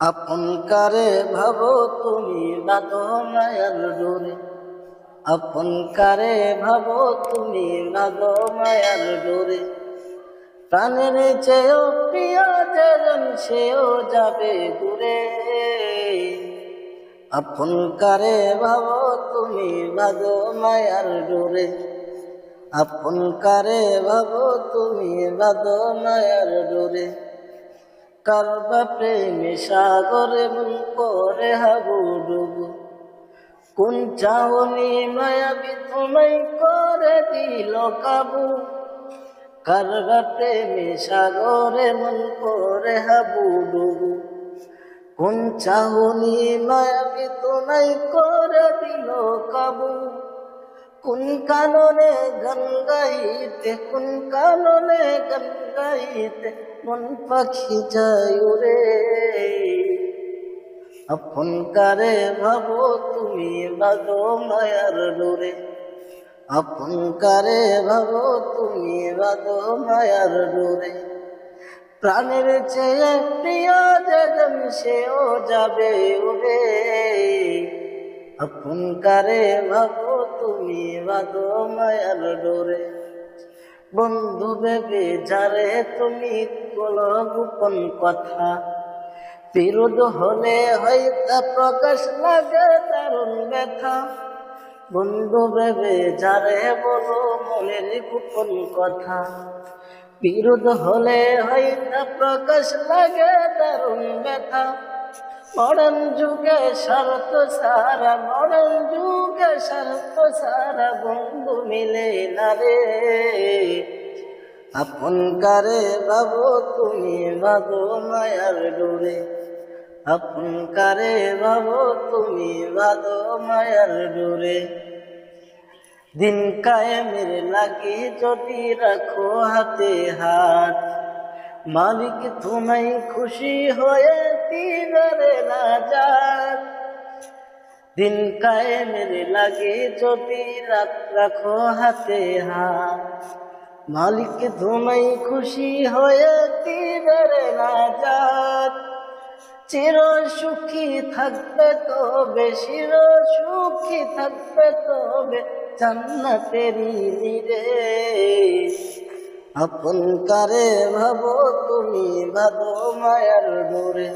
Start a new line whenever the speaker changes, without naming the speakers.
আপন কারে ভাবো তুমি বাদো মায়ার ডোরে আপন কারে ভাবো তুমি বাদো মায়ার ডোরে প্রাণের চেয়েও প্রিয় যেজন সেও যাবে দূরে। আপন কারে ভাবো তুমি বাদো মায়ার ডোরে আপন কারে ভাবো তুমি বাদো মায়ার ডোরে কারবা প্রেমে সাগরে করে হাবু ডুবু। কোন চাওনি মায়াবি তোমায় করে দিল কাবু। কারবা প্রেমে সাগরে মন করে হাবু ডুবু। কোন চাহনি মায়াবি তোমায় করে দিল কাবু। কোন কাননে গান গাইতে কোন কাননে গান গাইতে, মন পাখি যায় উড়ে। আপন কারে ভাবো তুমি বাদো মায়ার ডোরে আপন কারে ভাবো তুমি বাদো মায়ার ডোরে প্রাণের চেয়ে প্রিয় যেজন সেও যাবে উড়ে। আপন কারে ভাবো তুমি বাদো মায়ার ডোরে বন্ধু ভেবে যারে তুমি কোন গোপন কথা। বিরোধ হলে হয়তো প্রকাশ লাগে দারুণ ব্যথা। বন্ধু ভেবে যারে বলো মনের গোপন কথা। বিরোধ হলে হয়তো প্রকাশ লাগে দারুণ ব্যথা। মডার্ন যুগে শরত সারা মডার্ন যুগে শরত সারা, বন্ধু মিলে না রে। আপন কারে বাবু, তুমি বাবু মায়ার ডোরে। আপন কারে বাবু, তুমি বাবু মায়ার ডোরে। দিন কায়েমের লাগি যদি রাখো হাতে হাত, মালিক তোমায় খুশি হয়ে দিদারে না যাক দিন কায়েমের লাগে যদি রাখ রাখো হাতে হাত মালিক তোমায় খুশি হয়ে দিদারে না যাক চির সুখী থাকবে তবে, চির সুখী থাকবে তবে জান্নাতেরই নিরে। আপন কারে ভাবো তুমি, ভাবো মায়ার ডোরে